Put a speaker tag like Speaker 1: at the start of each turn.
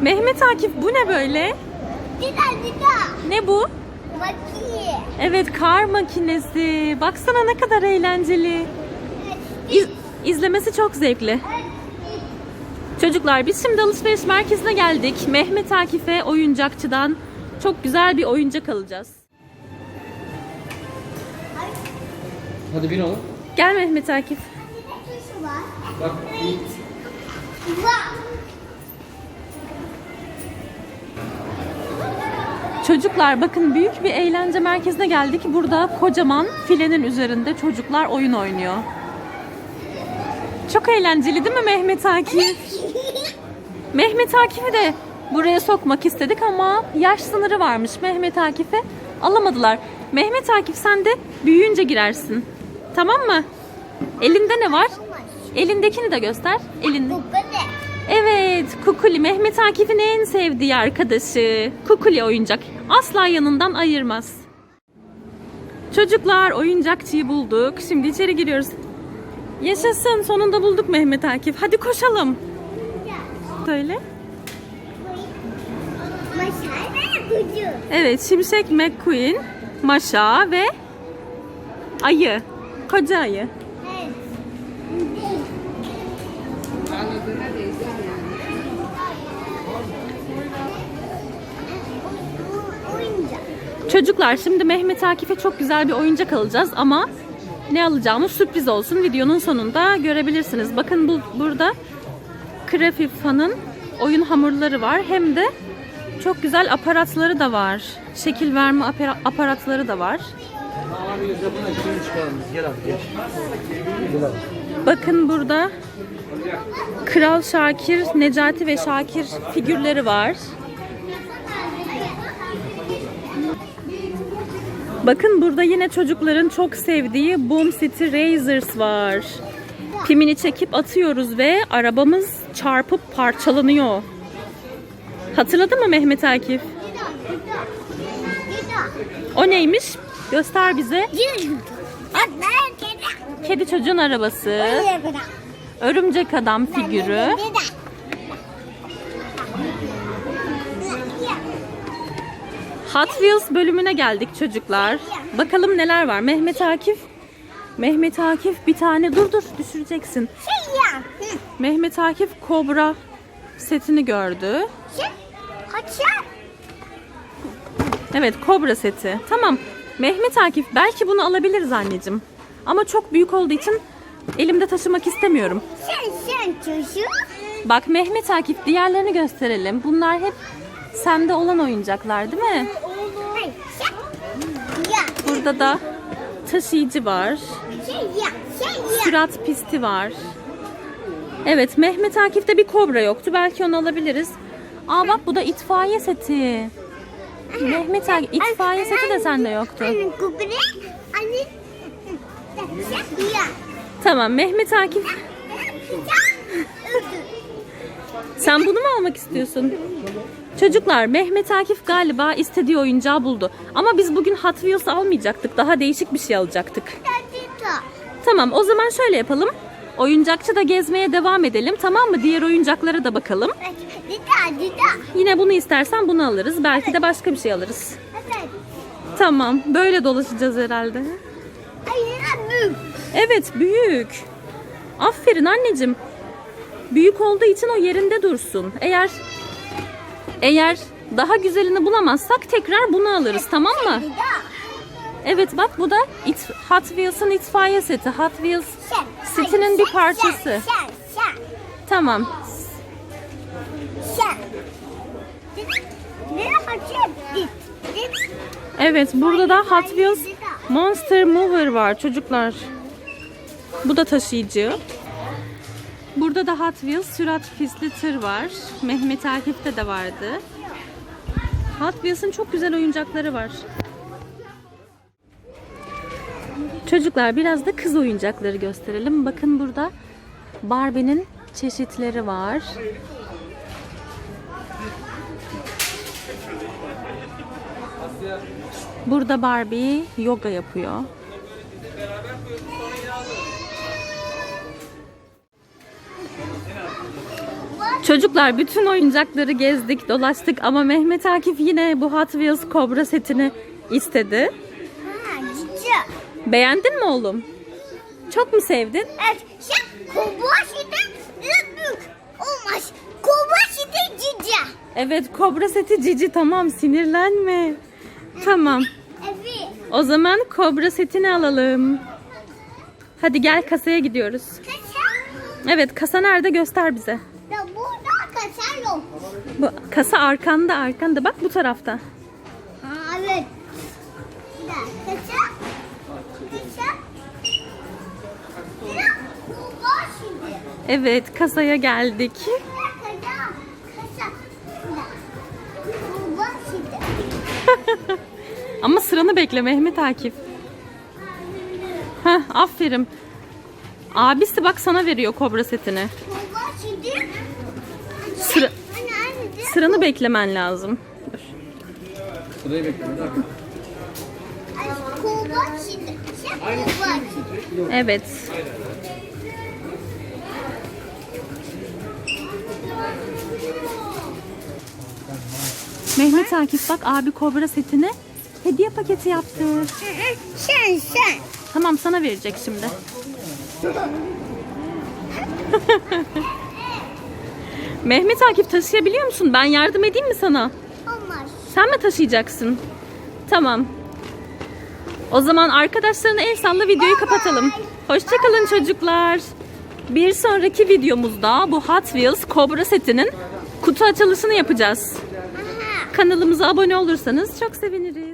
Speaker 1: Mehmet Akif bu ne böyle?
Speaker 2: Dida dida.
Speaker 1: Ne bu?
Speaker 2: Makiye.
Speaker 1: Evet kar makinesi. Baksana ne kadar eğlenceli. İz, izlemesi çok zevkli. Çocuklar biz şimdi alışveriş merkezine geldik. Mehmet Akif'e oyuncakçıdan çok güzel bir oyuncak alacağız.
Speaker 3: Hadi bin oğlum.
Speaker 1: Gel Mehmet Akif.
Speaker 2: Var.
Speaker 3: Bak
Speaker 1: Çocuklar bakın büyük bir eğlence merkezine geldik. Burada kocaman filenin üzerinde çocuklar oyun oynuyor. Çok eğlenceli değil mi Mehmet Akif? Mehmet Akif'i de buraya sokmak istedik ama yaş sınırı varmış Mehmet Akif'e. Alamadılar. Mehmet Akif sen de büyüyünce girersin. Tamam mı? Elinde ne var? Elindekini de göster. Elinde. Evet, Kukuli Mehmet Akif'in en sevdiği arkadaşı. Kukuli oyuncak. Asla yanından ayırmaz. Çocuklar oyuncakçıyı bulduk. Şimdi içeri giriyoruz. Yaşasın sonunda bulduk Mehmet Akif. Hadi koşalım. Söyle. Evet Şimşek McQueen, Maşa ve Ayı. Koca ayı. Çocuklar şimdi Mehmet Akif'e çok güzel bir oyuncak alacağız ama ne alacağımız sürpriz olsun. Videonun sonunda görebilirsiniz. Bakın bu burada Krafifa'nın oyun hamurları var. Hem de çok güzel aparatları da var. Şekil verme apara- aparatları da var. Bakın burada Kral Şakir, Necati ve Şakir figürleri var. Bakın burada yine çocukların çok sevdiği Boom City Racers var. Pimini çekip atıyoruz ve arabamız çarpıp parçalanıyor. Hatırladın mı Mehmet Akif? O neymiş? Göster bize. Kedi çocuğun arabası, örümcek adam figürü. Hot Wheels bölümüne geldik çocuklar. Bakalım neler var. Mehmet Akif. Mehmet Akif bir tane dur dur düşüreceksin. Mehmet Akif Kobra setini gördü. Evet Kobra seti. Tamam. Mehmet Akif belki bunu alabiliriz anneciğim. Ama çok büyük olduğu için elimde taşımak istemiyorum. Bak Mehmet Akif diğerlerini gösterelim. Bunlar hep sende olan oyuncaklar değil mi? Burada da taşıyıcı var. Sürat pisti var. Evet Mehmet Akif'te bir kobra yoktu. Belki onu alabiliriz. Aa bak bu da itfaiye seti. Mehmet Akif itfaiye seti de sende yoktu. Tamam Mehmet Akif sen bunu mu almak istiyorsun? Çocuklar Mehmet Akif galiba istediği oyuncağı buldu. Ama biz bugün Hot Wheels almayacaktık. Daha değişik bir şey alacaktık. Tamam o zaman şöyle yapalım. Oyuncakçıda gezmeye devam edelim tamam mı? Diğer oyuncaklara da bakalım. Yine bunu istersen bunu alırız. Belki de başka bir şey alırız. Tamam böyle dolaşacağız herhalde. Evet büyük. Aferin anneciğim. Büyük olduğu için o yerinde dursun. Eğer eğer daha güzelini bulamazsak tekrar bunu alırız tamam mı? Evet bak bu da it, Hot Wheels'ın itfaiye seti. Hot Wheels setinin bir parçası. Tamam. Evet burada da Hot Wheels Monster Mover var çocuklar. Bu da taşıyıcı. Burada da Hot Wheels sürat pisli tır var. Mehmet Akif'te de vardı. Hot Wheels'ın çok güzel oyuncakları var. Çocuklar biraz da kız oyuncakları gösterelim. Bakın burada Barbie'nin çeşitleri var. Burada Barbie yoga yapıyor. Çocuklar bütün oyuncakları gezdik, dolaştık ama Mehmet Akif yine bu Hot Wheels Cobra setini istedi.
Speaker 2: Ha, cici.
Speaker 1: Beğendin mi oğlum? Çok mu sevdin?
Speaker 2: Evet, sen kovboşiden büyük olmaz. Kovboşiden cici.
Speaker 1: Evet, Kobra seti cici tamam sinirlenme. Tamam.
Speaker 2: Evet.
Speaker 1: O zaman Kobra setini alalım. Hadi gel kasaya gidiyoruz.
Speaker 2: Kaça?
Speaker 1: Evet, kasa nerede göster bize. Bu kasa arkanda, arkanda. Bak bu tarafta.
Speaker 2: Ha, evet. Ya, kovboşiden.
Speaker 1: Evet, kasaya geldik. Ama sıranı bekle Mehmet Akif. Heh, aferin. Abisi bak sana veriyor kobra setini. Sıra. Sıranı beklemen lazım. Dur.
Speaker 3: Sırayı bekliyorum.
Speaker 1: Evet. Mehmet Akif bak abi kobra setine hediye paketi yaptı.
Speaker 2: Sen sen.
Speaker 1: Tamam sana verecek şimdi. Mehmet Akif taşıyabiliyor musun? Ben yardım edeyim mi sana?
Speaker 2: Olmaz.
Speaker 1: Sen mi taşıyacaksın? Tamam. O zaman arkadaşlarına el salla videoyu kapatalım. Hoşçakalın çocuklar. Bir sonraki videomuzda bu Hot Wheels Cobra setinin kutu açılışını yapacağız. Kanalımıza abone olursanız çok seviniriz.